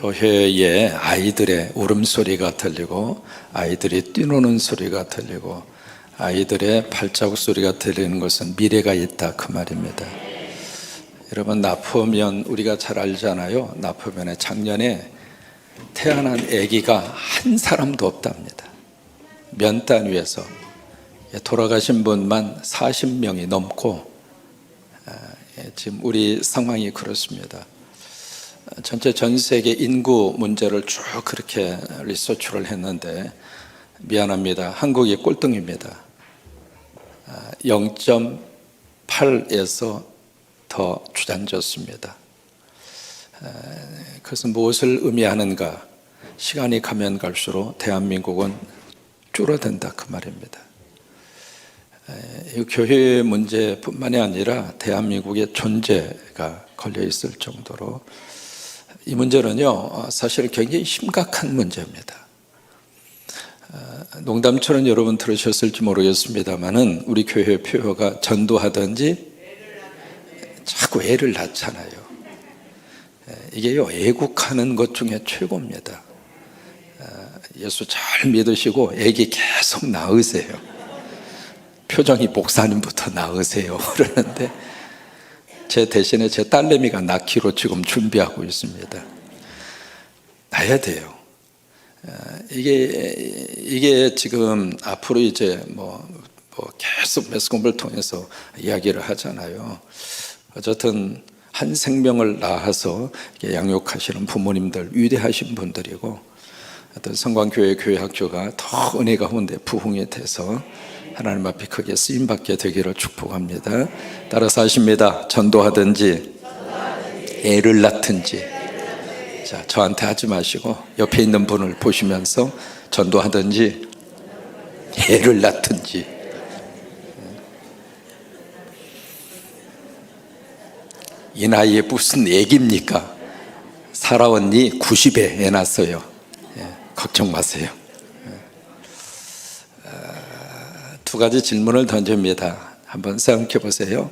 교회에 아이들의 울음소리가 들리고 아이들이 뛰노는 소리가 들리고 아이들의 발자국 소리가 들리는 것은 미래가 있다 그 말입니다. 여러분 나포면 우리가 잘 알잖아요. 나포면에 작년에 태어난 아기가 한 사람도 없답니다. 면 단 위에서 돌아가신 분만 40명이 넘고 아, 예, 지금 우리 상황이 그렇습니다. 전체 전 세계 인구 문제를 쭉 그렇게 리서치를 했는데 미안합니다. 한국이 꼴등입니다. 0.8에서 더 주저앉았습니다. 그것은 무엇을 의미하는가? 시간이 가면 갈수록 대한민국은 줄어든다 그 말입니다. 이 교회 문제뿐만이 아니라 대한민국의 존재가 걸려 있을 정도로 이 문제는요 사실 굉장히 심각한 문제입니다. 어, 농담처럼 여러분 들으셨을지 모르겠습니다만은 우리 교회 표어가 전도하든지 자꾸 애를 낳잖아요. 이게요 애국하는 것 중에 최고입니다. 어, 예수 잘 믿으시고 애기 계속 낳으세요. 표정이 목사님부터 낳으세요 그러는데 제 대신에 제 딸내미가 낳기로 지금 준비하고 있습니다. 낳아야 돼요. 어, 이게 이게 지금 앞으로 이제 뭐, 뭐 계속 매스컴을 통해서 이야기를 하잖아요. 어쨌든 한 생명을 낳아서 양육하시는 부모님들 위대하신 분들이고 어떤 성광교회 교회 학교가 더 은혜 가운데 부흥이 돼서 하나님 앞에 크게 쓰임 받게 되기를 축복합니다. 따라서 하십니다. 전도하든지 애를 낳든지 자 저한테 하지 마시고 옆에 있는 분을 보시면서 전도하든지 애를 낳든지 이 나이에 무슨? 사라 언니 90에 애 낳았어요. 예, 걱정 마세요. 두 가지 질문을 던집니다. 한번 생각해 보세요.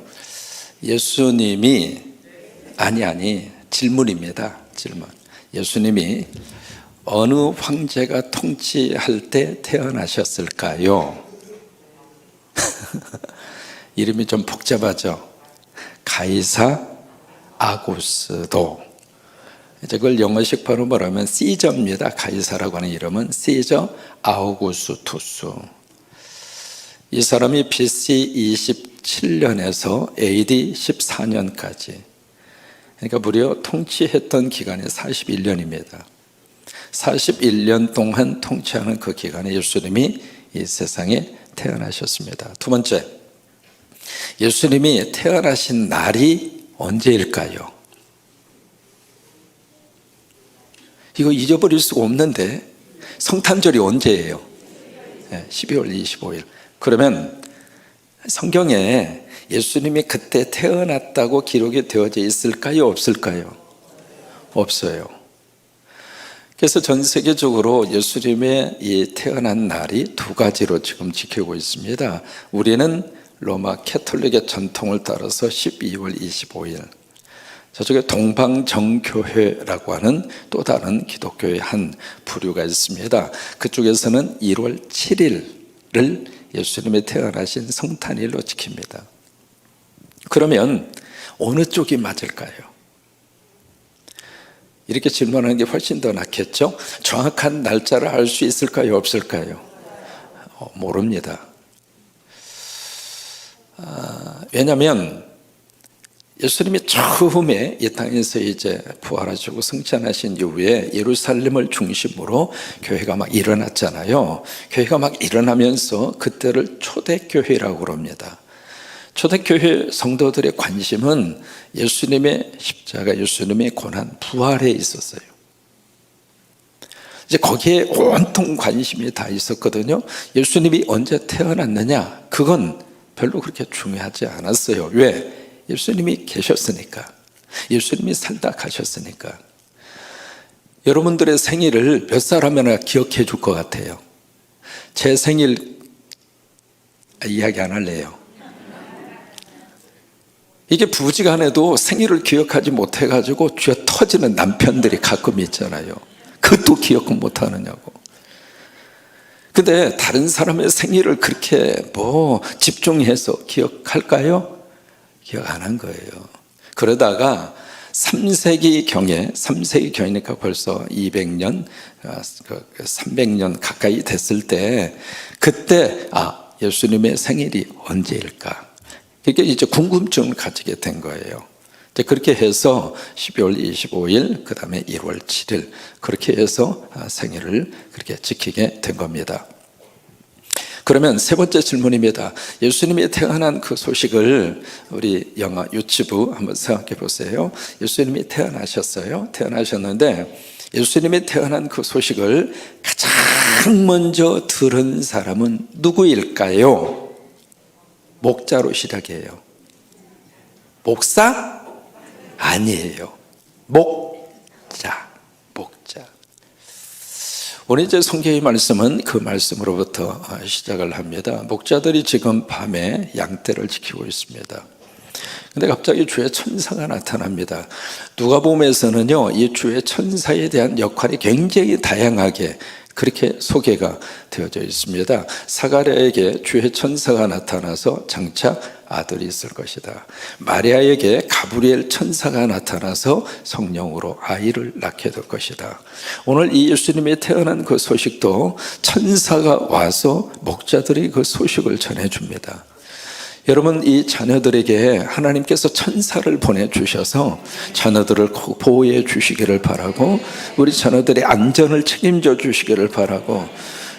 예수님이 아니 아니 질문입니다. 질문. 예수님이 어느 황제가 통치할 때 태어나셨을까요? 이름이 좀 복잡하죠. 가이사 아구스도. 이제 그걸 영어식 발음 뭐라면 시저입니다. 가이사라고 하는 이름은 시저 아우구스투스. 이 사람이 BC 27년에서 AD 14년까지 그러니까 무려 통치했던 기간이 41년입니다. 41년 동안 통치하는 그 기간에 예수님이 이 세상에 태어나셨습니다. 두 번째, 예수님이 태어나신 날이 언제일까요? 이거 잊어버릴 수가 없는데 성탄절이 언제예요? 12월 25일. 그러면 성경에 예수님이 그때 태어났다고 기록이 되어져 있을까요? 없을까요? 없어요. 그래서 전 세계적으로 예수님의 이 태어난 날이 두 가지로 지금 지키고 있습니다. 우리는 로마 캐톨릭의 전통을 따라서 12월 25일. 저쪽에 동방정교회라고 하는 또 다른 기독교의 한 부류가 있습니다. 그쪽에서는 1월 7일을 예수님의 태어나신 성탄일로 지킵니다. 그러면 어느 쪽이 맞을까요? 이렇게 질문하는 게 훨씬 더 낫겠죠? 정확한 날짜를 알 수 있을까요? 없을까요? 어, 모릅니다. 아, 왜냐하면 예수님이 처음에 이 땅에서 이제 부활하시고 승천하신 이후에 예루살렘을 중심으로 교회가 막 일어났잖아요. 교회가 막 일어나면서 그때를 초대교회라고 그럽니다. 초대교회 성도들의 관심은 예수님의 십자가, 예수님의 고난, 부활에 있었어요. 이제 거기에 온통 관심이 다 있었거든요. 예수님이 언제 태어났느냐? 그건 별로 그렇게 중요하지 않았어요. 왜? 예수님이 계셨으니까. 예수님이 살다 가셨으니까. 여러분들의 생일을 몇살 하면 기억해 줄 것 같아요? 제 생일 이야기 안 할래요. 이게 부지간에도 생일을 기억하지 못해가지고 쥐어 터지는 남편들이 가끔 있잖아요. 그것도 기억 못하느냐고. 근데 다른 사람의 생일을 그렇게 뭐 집중해서 기억할까요? 기억 안 한 거예요. 그러다가 3세기 경에 3세기 경이니까 벌써 200년, 300년 가까이 됐을 때 그때 아 예수님의 생일이 언제일까? 이게 이제 궁금증을 가지게 된 거예요. 그렇게 해서 12월 25일, 그 다음에 1월 7일 그렇게 해서 아, 생일을 그렇게 지키게 된 겁니다. 그러면 세 번째 질문입니다. 예수님이 태어난 그 소식을 우리 영화 유치부 한번 생각해 보세요. 예수님이 태어나셨어요. 태어나셨는데 예수님이 태어난 그 소식을 가장 먼저 들은 사람은 누구일까요? 목자로 시작해요. 목사? 아니에요. 목자. 오늘 이제 성경의 말씀은 그 말씀으로부터 시작을 합니다. 목자들이 지금 밤에 양떼를 지키고 있습니다. 근데 갑자기 주의 천사가 나타납니다. 누가복음에서는요, 이 주의 천사에 대한 역할이 굉장히 다양하게 그렇게 소개가 되어져 있습니다. 사가랴에게 주의 천사가 나타나서 장차 아들이 있을 것이다. 마리아에게 가브리엘 천사가 나타나서 성령으로 아이를 낳게 될 것이다. 오늘 이 예수님이 태어난 그 소식도 천사가 와서 목자들이 그 소식을 전해줍니다. 여러분 이 자녀들에게 하나님께서 천사를 보내주셔서 자녀들을 꼭 보호해 주시기를 바라고 우리 자녀들의 안전을 책임져 주시기를 바라고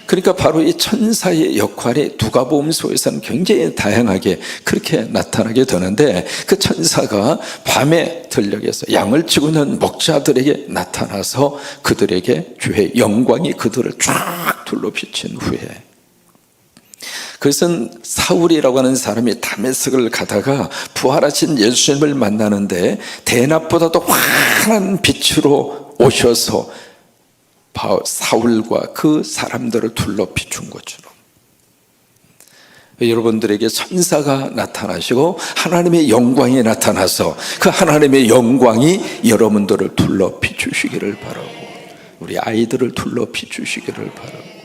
그러니까 바로 이 천사의 역할이 누가복음서에서는 굉장히 다양하게 그렇게 나타나게 되는데 그 천사가 밤에 들녘에서 양을 치고 있는 목자들에게 나타나서 그들에게 주의 영광이 그들을 쫙 둘러 비친 후에 그것은 사울이라고 하는 사람이 다메섹을 가다가 부활하신 예수님을 만나는데 대낮보다도 환한 빛으로 오셔서 사울과 그 사람들을 둘러 비춘 것처럼 여러분들에게 천사가 나타나시고 하나님의 영광이 나타나서 그 하나님의 영광이 여러분들을 둘러 비추시기를 바라고 우리 아이들을 둘러 비추시기를 바라고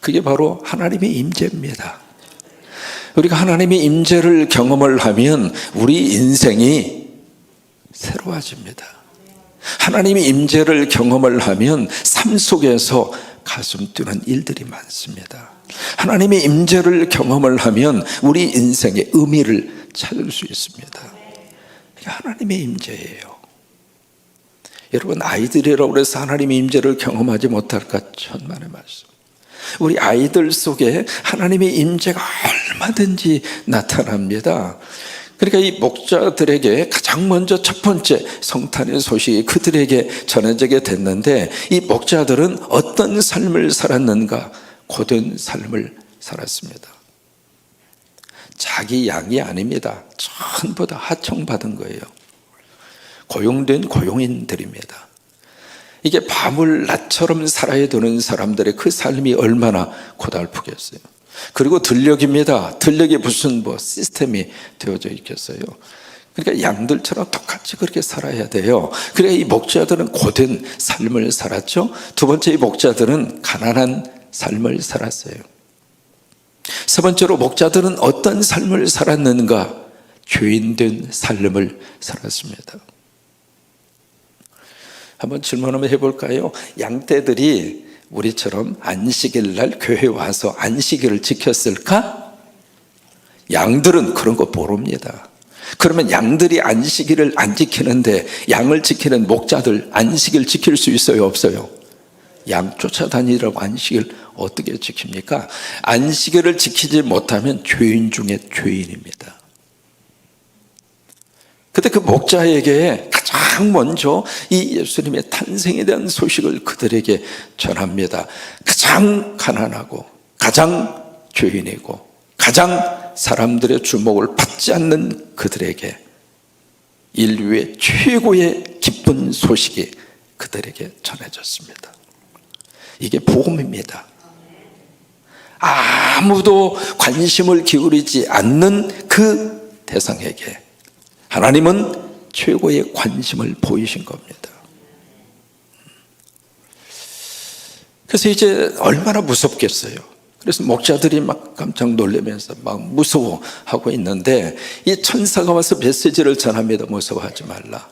그게 바로 하나님의 임재입니다. 우리가 하나님의 임재를 경험을 하면 우리 인생이 새로워집니다. 하나님의 임재를 경험을 하면 삶 속에서 가슴 뛰는 일들이 많습니다. 하나님의 임재를 경험을 하면 우리 인생의 의미를 찾을 수 있습니다. 하나님의 임재예요. 여러분 아이들이라고 해서 하나님의 임재를 경험하지 못할까 천만의 말씀. 우리 아이들 속에 하나님의 임재가 얼마든지 나타납니다. 그러니까 이 목자들에게 가장 먼저 첫 번째 성탄의 소식이 그들에게 전해지게 됐는데 이 목자들은 어떤 삶을 살았는가? 고된 삶을 살았습니다. 자기 양이 아닙니다. 전부 다 하청받은 거예요. 고용된 고용인들입니다. 이게 밤을 낮처럼 살아야 되는 사람들의 그 삶이 얼마나 고달프겠어요. 그리고 들녘입니다. 들녘에 무슨 뭐 시스템이 되어져 있겠어요. 그러니까 양들처럼 똑같이 그렇게 살아야 돼요. 그래 이 목자들은 고된 삶을 살았죠. 두 번째 이 목자들은 가난한 삶을 살았어요. 세 번째로 목자들은 어떤 삶을 살았는가? 죄인된 삶을 살았습니다. 한번 질문 한번 해볼까요? 양떼들이 우리처럼 안식일 날 교회 와서 안식일을 지켰을까? 양들은 그런 거 모릅니다. 그러면 양들이 안식일을 안 지키는데 양을 지키는 목자들 안식일 지킬 수 있어요? 없어요? 양 쫓아다니라고 안식일 어떻게 지킵니까? 안식일을 지키지 못하면 죄인 중에 죄인입니다. 그때 그 목자에게 가장 먼저 이 예수님의 탄생에 대한 소식을 그들에게 전합니다. 가장 가난하고 가장 죄인이고 가장 사람들의 주목을 받지 않는 그들에게 인류의 최고의 기쁜 소식이 그들에게 전해졌습니다. 이게 복음입니다. 아무도 관심을 기울이지 않는 그 대상에게 하나님은 최고의 관심을 보이신 겁니다. 그래서 이제 얼마나 무섭겠어요. 그래서 목자들이 막 깜짝 놀라면서 막 무서워하고 있는데 이 천사가 와서 메시지를 전합니다. 무서워하지 말라.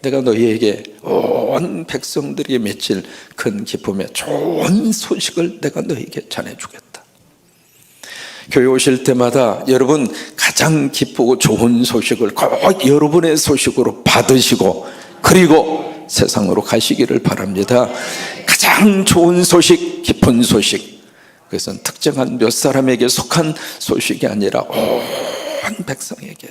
내가 너희에게 온 백성들에게 맺힐 큰 기쁨에 좋은 소식을 내가 너희에게 전해주겠다. 교회 오실 때마다 여러분 가장 기쁘고 좋은 소식을 꼭 여러분의 소식으로 받으시고 그리고 세상으로 가시기를 바랍니다. 가장 좋은 소식, 기쁜 소식. 그것은 특정한 몇 사람에게 속한 소식이 아니라 온 백성에게.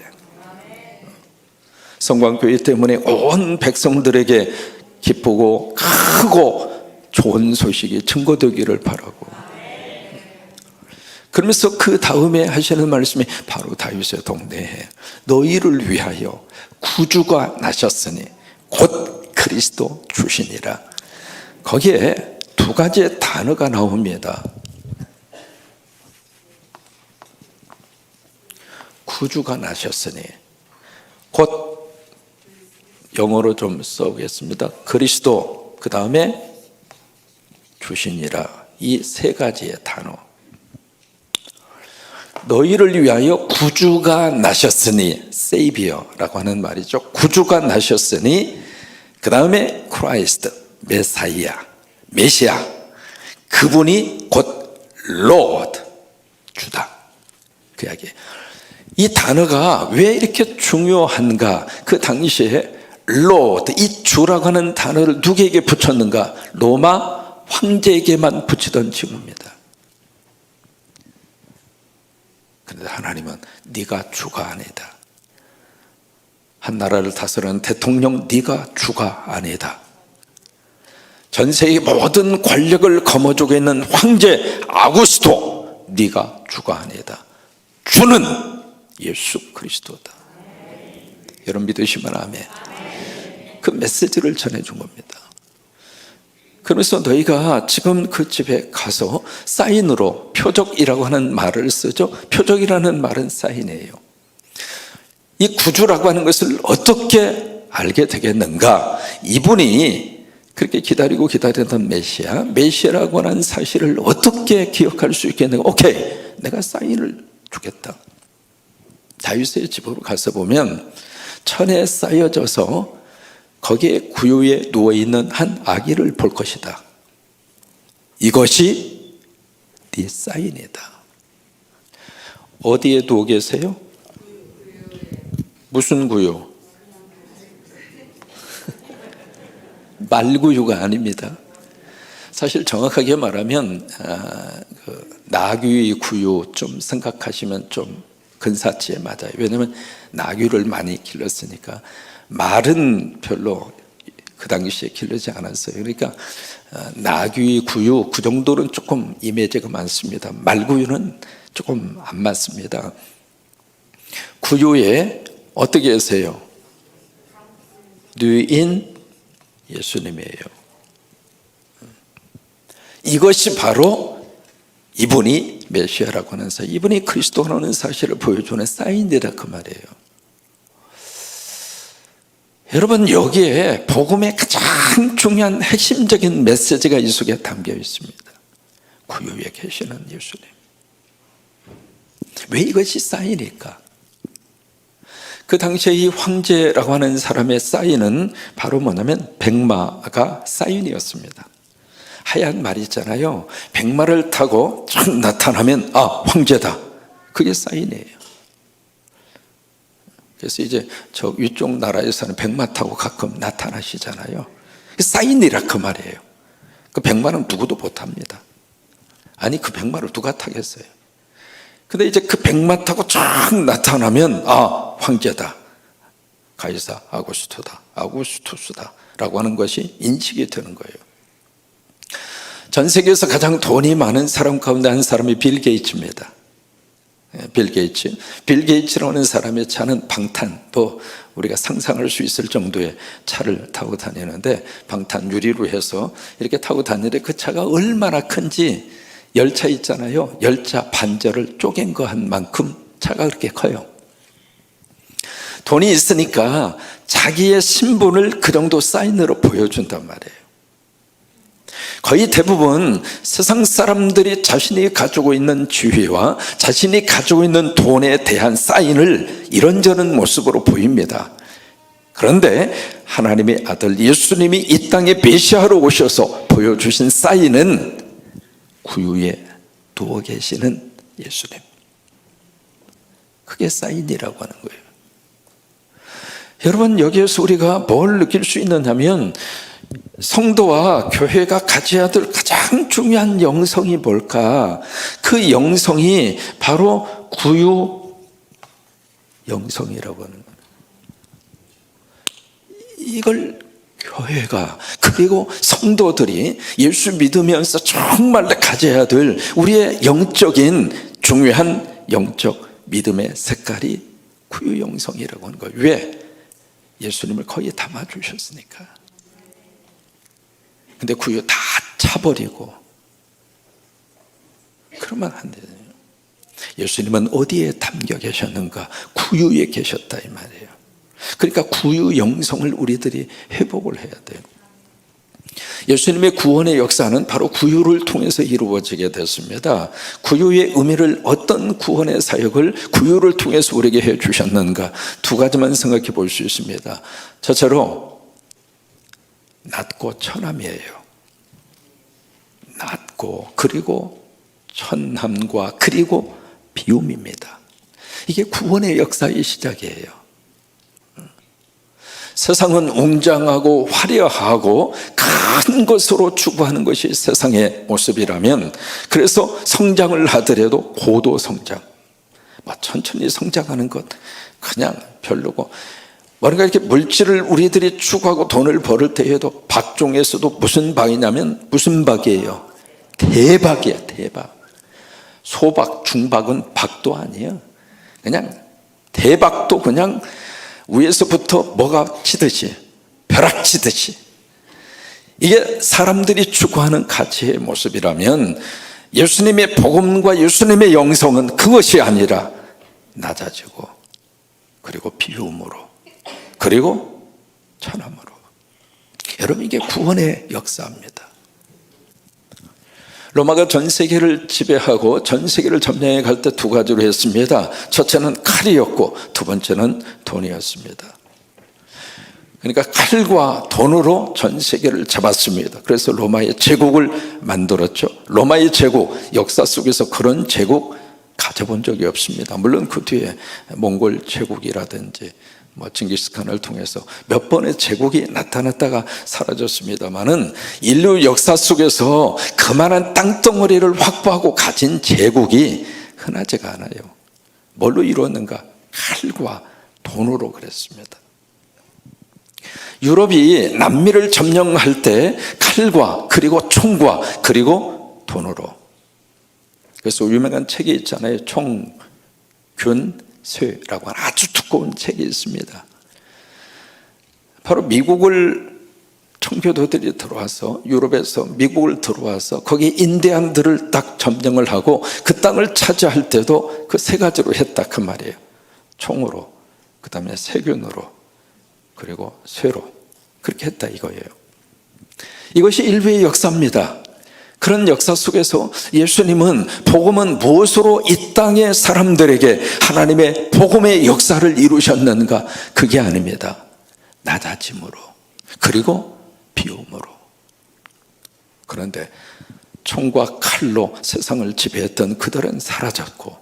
성광교회 때문에 온 백성들에게 기쁘고 크고 좋은 소식이 증거되기를 바라고 그러면서 그 다음에 하시는 말씀이 바로 다윗의 동네에 너희를 위하여 구주가 나셨으니 곧 그리스도 주시니라 거기에 두 가지의 단어가 나옵니다 구주가 나셨으니 곧 영어로 좀 써보겠습니다. 그리스도 그 다음에 주시니라 이 세 가지의 단어. 너희를 위하여 구주가 나셨으니 세이비어라고 하는 말이죠. 구주가 나셨으니 그 다음에 크라이스트 메사이아 메시아 그분이 곧 로드 주다 그 이야기. 이 단어가 왜 이렇게 중요한가? 그 당시에 로드, 이 주라고 하는 단어를 누구에게 붙였는가? 로마 황제에게만 붙이던 징후입니다. 그런데 하나님은 네가 주가 아니다. 한 나라를 다스리는 대통령 네가 주가 아니다. 전 세계 모든 권력을 거머쥐고 있는 황제 아구스토 네가 주가 아니다. 주는 예수 그리스도다. 여러분 믿으시면 아멘. 그 메시지를 전해준 겁니다. 그래서 너희가 지금 그 집에 가서 사인으로 표적이라고 하는 말을 쓰죠. 표적이라는 말은 사인이에요. 이 구주라고 하는 것을 어떻게 알게 되겠는가? 이분이 그렇게 기다리고 기다리던 메시아, 메시아라고 하는 사실을 어떻게 기억할 수 있겠는가? 오케이, 내가 사인을 주겠다. 다윗의 집으로 가서 보면 천에 쌓여져서 거기에 구유에 누워 있는 한 아기를 볼 것이다. 이것이 네 사인이다. 어디에 누워 계세요? 무슨 구유? 말구유가 아닙니다. 사실 정확하게 말하면 아, 그 나귀 구유 좀 생각하시면 좀 근사치에 맞아요. 왜냐하면 나귀를 많이 길렀으니까 말은 별로 그 당시에 기르지 않았어요. 그러니까 어, 나귀 구유 그 정도는 조금 이미지가 많습니다. 말구유는 조금 안 맞습니다. 구유에 어떻게 하세요? 누인 예수님이에요. 이것이 바로 이분이 메시아라고 하는 사실, 이분이 그리스도라는 사실을 보여주는 사인이다 그 말이에요. 여러분 여기에 복음의 가장 중요한 핵심적인 메시지가 이 속에 담겨 있습니다. 구유에 계시는 예수님. 왜 이것이 사인일까? 그 당시에 이 황제라고 하는 사람의 사인은 바로 뭐냐면 백마가 사인이었습니다. 하얀 말 있잖아요. 백마를 타고 쫙 나타나면 아 황제다. 그게 사인이에요. 그래서 이제 저 위쪽 나라에서는 백마 타고 가끔 나타나시잖아요. 사인이라 그 말이에요. 그 백마는 누구도 못 탑니다. 아니 그 백마를 누가 타겠어요? 근데 이제 그 백마 타고 쫙 나타나면 아 황제다. 가이사 아구스토다. 아구스투스다. 라고 하는 것이 인식이 되는 거예요. 전 세계에서 가장 돈이 많은 사람 가운데 한 사람이 빌 게이츠입니다. 예, 빌 게이츠. 빌 게이츠라는 사람의 차는 방탄, 뭐 우리가 상상할 수 있을 정도의 차를 타고 다니는데 방탄 유리로 해서 이렇게 타고 다니는데 그 차가 얼마나 큰지 열차 있잖아요. 열차 반절을 쪼갠 거 한 만큼 차가 그렇게 커요. 돈이 있으니까 자기의 신분을 그 정도 사인으로 보여준단 말이에요. 거의 대부분 세상 사람들이 자신이 가지고 있는 지위와 자신이 가지고 있는 돈에 대한 사인을 이런저런 모습으로 보입니다. 그런데 하나님의 아들 예수님이 이 땅에 메시아로 오셔서 보여주신 사인은 구유에 누워 계시는 예수님. 그게 사인이라고 하는 거예요. 여러분, 여기에서 우리가 뭘 느낄 수 있느냐 면, 성도와 교회가 가져야 될 가장 중요한 영성이 뭘까? 그 영성이 바로 구유 영성이라고 하는. 이걸 교회가 그리고 성도들이 예수 믿으면서 정말 가져야 될 우리의 영적인 중요한 영적 믿음의 색깔이 구유 영성이라고 하는 거예요. 왜? 예수님을 거기에 담아 주셨으니까. 근데 구유 다 차버리고 그러면 안 돼요. 예수님은 어디에 담겨 계셨는가? 구유에 계셨다 이 말이에요. 그러니까 구유 영성을 우리들이 회복을 해야 돼요. 예수님의 구원의 역사는 바로 구유를 통해서 이루어지게 됐습니다. 구유의 의미를 어떤 구원의 사역을 구유를 통해서 우리에게 해 주셨는가 두 가지만 생각해 볼 수 있습니다. 첫째로 낮고 천함이에요. 낮고 그리고 천함과 그리고 비움입니다. 이게 구원의 역사의 시작이에요. 세상은 웅장하고 화려하고 큰 것으로 추구하는 것이 세상의 모습이라면 그래서 성장을 하더라도 고도 성장, 뭐 천천히 성장하는 것 그냥 별로고 뭔가 이렇게 물질을 우리들이 추구하고 돈을 벌을 때에도 박종에서도 무슨 박이냐면 무슨 박이에요? 대박이야 대박. 소박, 중박은 박도 아니에요. 그냥 대박도 그냥 위에서부터 뭐가 치듯이 벼락 치듯이 이게 사람들이 추구하는 가치의 모습이라면 예수님의 복음과 예수님의 영성은 그것이 아니라 낮아지고 그리고 비움으로 그리고 천함으로 여러분 이게 구원의 역사입니다. 로마가 전 세계를 지배하고 전 세계를 점령해 갈 때 두 가지로 했습니다. 첫째는 칼이었고 두 번째는 돈이었습니다. 그러니까 칼과 돈으로 전 세계를 잡았습니다. 그래서 로마의 제국을 만들었죠. 로마의 제국, 역사 속에서 그런 제국 가져본 적이 없습니다. 물론 그 뒤에 몽골 제국이라든지 뭐 징기스칸을 통해서 몇 번의 제국이 나타났다가 사라졌습니다만은 인류 역사 속에서 그만한 땅덩어리를 확보하고 가진 제국이 흔하지가 않아요. 뭘로 이루었는가? 칼과 돈으로 그랬습니다. 유럽이 남미를 점령할 때 칼과 그리고 총과 그리고 돈으로 그래서 유명한 책이 있잖아요. 총, 균, 쇠라고 하는 아주 두꺼운 책이 있습니다. 바로 미국을 청교도들이 들어와서 유럽에서 미국을 들어와서 거기 인디안들을 딱 점령을 하고 그 땅을 차지할 때도 그 세 가지로 했다 그 말이에요. 총으로, 그 다음에 세균으로, 그리고 쇠로 그렇게 했다 이거예요. 이것이 인류의 역사입니다. 그런 역사 속에서 예수님은 복음은 무엇으로 이 땅의 사람들에게 하나님의 복음의 역사를 이루셨는가? 그게 아닙니다. 낮아짐으로 그리고 비움으로. 그런데 총과 칼로 세상을 지배했던 그들은 사라졌고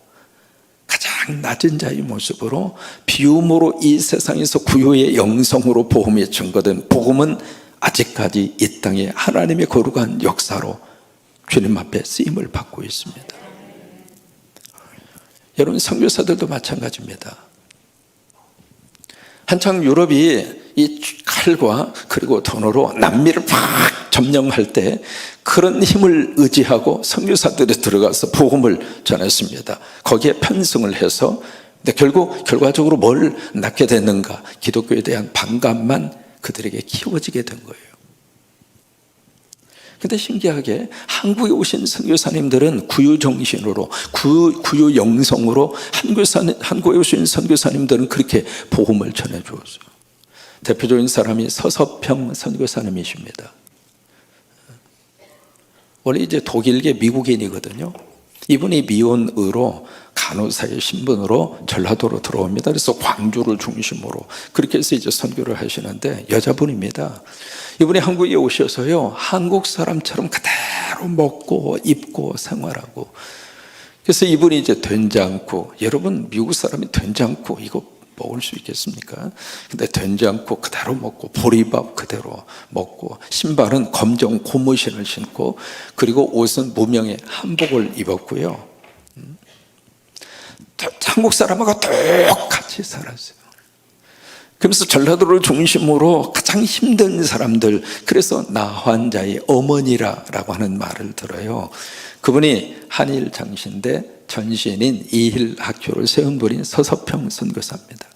가장 낮은 자의 모습으로 비움으로 이 세상에서 구요의 영성으로 복음이 증거된 복음은 아직까지 이 땅에 하나님의 거룩한 역사로 주님 앞에 쓰임을 받고 있습니다. 여러분 선교사들도 마찬가지입니다. 한창 유럽이 이 칼과 그리고 돈으로 남미를 막 점령할 때 그런 힘을 의지하고 선교사들이 들어가서 복음을 전했습니다. 거기에 편승을 해서 근데 결국 결과적으로 뭘 낳게 됐는가? 기독교에 대한 반감만 그들에게 키워지게 된 거예요. 근데 신기하게 한국에 오신 선교사님들은 구유 정신으로 구, 구유 영성으로 한국사, 한국에 오신 선교사님들은 그렇게 복음을 전해 주었어요. 대표적인 사람이 서서평 선교사님이십니다. 원래 이제 독일계 미국인이거든요. 이분이 미혼으로 간호사의 신분으로 전라도로 들어옵니다. 그래서 광주를 중심으로 그렇게 해서 이제 선교를 하시는데 여자분입니다. 이분이 한국에 오셔서요, 한국 사람처럼 그대로 먹고 입고 생활하고 그래서 이분이 이제 된장국, 여러분 미국 사람이 된장국 이거 먹을 수 있겠습니까? 근데 된장국 그대로 먹고 보리밥 그대로 먹고 신발은 검정 고무신을 신고 그리고 옷은 무명의 한복을 입었고요. 음. 한국 사람하고 똑같이 살았어요. 그러면서 전라도를 중심으로 가장 힘든 사람들, 그래서 나 환자의 어머니라라고 하는 말을 들어요. 그분이 한일 장신대 전신인 이힐 학교를 세운 분인 서서평 선교사입니다.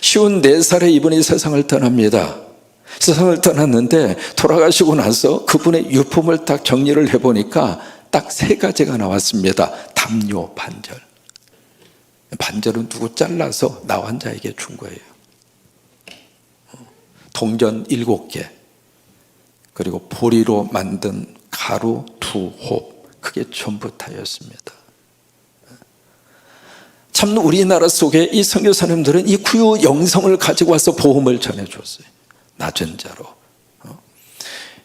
쉬운 네 살에 이분이 세상을 떠납니다. 세상을 떠났는데 돌아가시고 나서 그분의 유품을 딱 정리를 해보니까 딱 세 가지가 나왔습니다. 담요, 반절. 반절은 누구 잘라서 나 환자에게 준 거예요. 동전 일곱 개, 그리고 보리로 만든 가루 두 홉, 그게 전부 다였습니다. 참 우리나라 속에 이 선교사님들은 이 구유 영성을 가지고 와서 보험을 전해줬어요. 낮은 자로.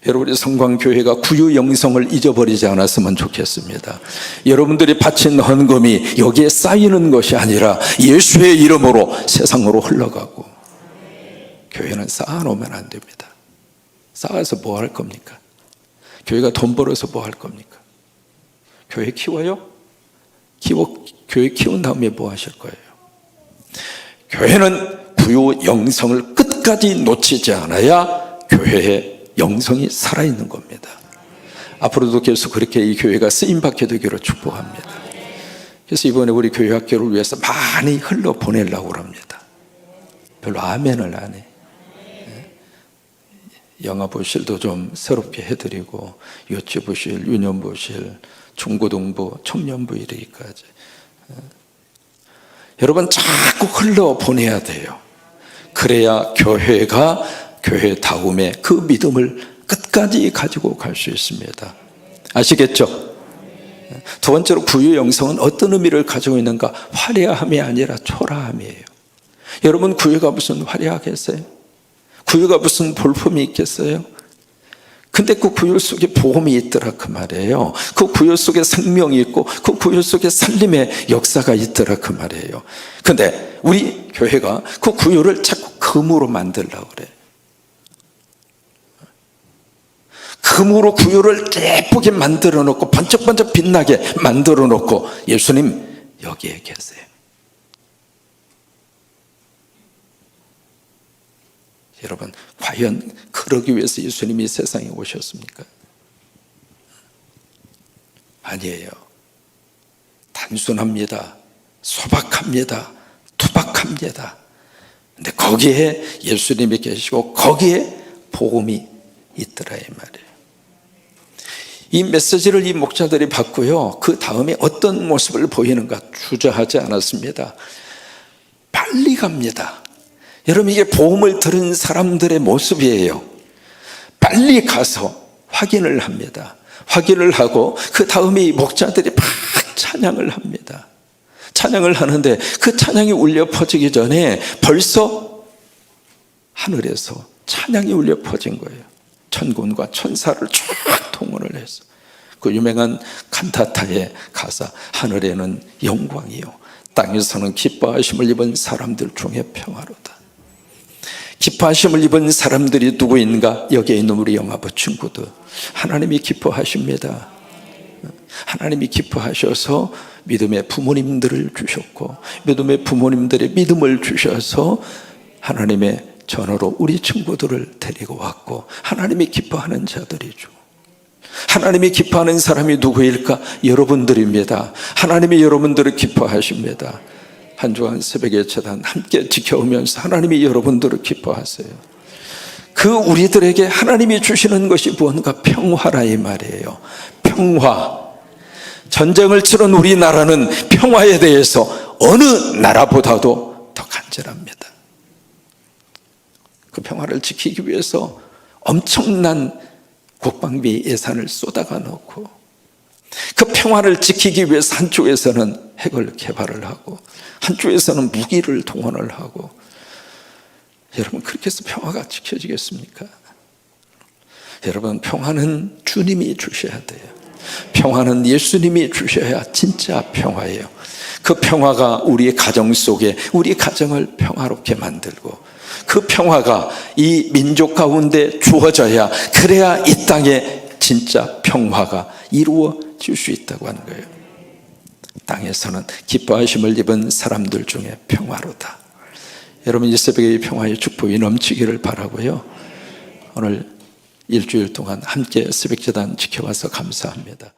어? 여러분, 우리 성광교회가 구유 영성을 잊어버리지 않았으면 좋겠습니다. 여러분들이 바친 헌금이 여기에 쌓이는 것이 아니라 예수의 이름으로 세상으로 흘러가고 교회는 쌓아놓으면 안 됩니다. 쌓아서 뭐 할 겁니까? 교회가 돈 벌어서 뭐 할 겁니까? 교회 키워요? 키워, 교회 키운 다음에 뭐 하실 거예요? 교회는 구유 영성을 끝까지 놓치지 않아야 교회의 영성이 살아있는 겁니다. 앞으로도 계속 그렇게 이 교회가 쓰임받게 되기를 축복합니다. 그래서 이번에 우리 교회 학교를 위해서 많이 흘러 보내려고 합니다. 별로 아멘을 안 해. 영화부실도 좀 새롭게 해드리고 유치부실, 유년부실, 중고등부, 청년부 이르기까지 여러분 자꾸 흘러 보내야 돼요. 그래야 교회가 교회 다음에 그 믿음을 끝까지 가지고 갈 수 있습니다. 아시겠죠? 두 번째로 구유 영성은 어떤 의미를 가지고 있는가? 화려함이 아니라 초라함이에요. 여러분 구유가 무슨 화려하겠어요? 구유가 무슨 볼품이 있겠어요? 근데 그 구유 속에 보험이 있더라 그 말이에요. 그 구유 속에 생명이 있고 그 구유 속에 살림의 역사가 있더라 그 말이에요. 근데 우리 교회가 그 구유를 자꾸 금으로 만들려고 그래. 금으로 구유를 예쁘게 만들어 놓고 번쩍번쩍 빛나게 만들어 놓고 예수님 여기에 계세요. 여러분, 과연 그러기 위해서 예수님이 세상에 오셨습니까? 아니에요. 단순합니다. 소박합니다. 투박합니다. 근데 거기에 예수님이 계시고 거기에 복음이 있더라 이 말이에요. 이 메시지를 이 목자들이 받고요. 그 다음에 어떤 모습을 보이는가 주저하지 않았습니다. 빨리 갑니다. 여러분 이게 보험을 들은 사람들의 모습이에요. 빨리 가서 확인을 합니다. 확인을 하고 그 다음에 목자들이 막 찬양을 합니다. 찬양을 하는데 그 찬양이 울려 퍼지기 전에 벌써 하늘에서 찬양이 울려 퍼진 거예요. 천군과 천사를 쫙 통원을 해서 그 유명한 칸타타의 가사 하늘에는 영광이요 땅에서는 기뻐하심을 입은 사람들 중에 평화로다. 기뻐하심을 입은 사람들이 누구인가? 여기에 있는 우리 영화부 친구들. 하나님이 기뻐하십니다. 하나님이 기뻐하셔서 믿음의 부모님들을 주셨고, 믿음의 부모님들의 믿음을 주셔서 하나님의 전으로 우리 친구들을 데리고 왔고, 하나님이 기뻐하는 자들이죠. 하나님이 기뻐하는 사람이 누구일까? 여러분들입니다. 하나님이 여러분들을 기뻐하십니다. 한 주간 새벽에 재단 함께 지켜오면서 하나님이 여러분들을 기뻐하세요. 그 우리들에게 하나님이 주시는 것이 무언가 평화라 이 말이에요. 평화. 전쟁을 치른 우리나라는 평화에 대해서 어느 나라보다도 더 간절합니다. 그 평화를 지키기 위해서 엄청난 국방비 예산을 쏟아가 놓고 그 평화를 지키기 위해서 한쪽에서는 핵을 개발을 하고 한쪽에서는 무기를 동원을 하고 여러분 그렇게 해서 평화가 지켜지겠습니까? 여러분 평화는 주님이 주셔야 돼요. 평화는 예수님이 주셔야 진짜 평화예요. 그 평화가 우리의 가정 속에 우리 가정을 평화롭게 만들고 그 평화가 이 민족 가운데 주어져야 그래야 이 땅에 진짜 평화가 이루어질 수 있다고 하는 거예요. 땅에서는 기뻐하심을 입은 사람들 중에 평화로다. 여러분 이 새벽에 이 평화의 축복이 넘치기를 바라고요. 오늘 일주일 동안 함께 새벽 재단 지켜와서 감사합니다.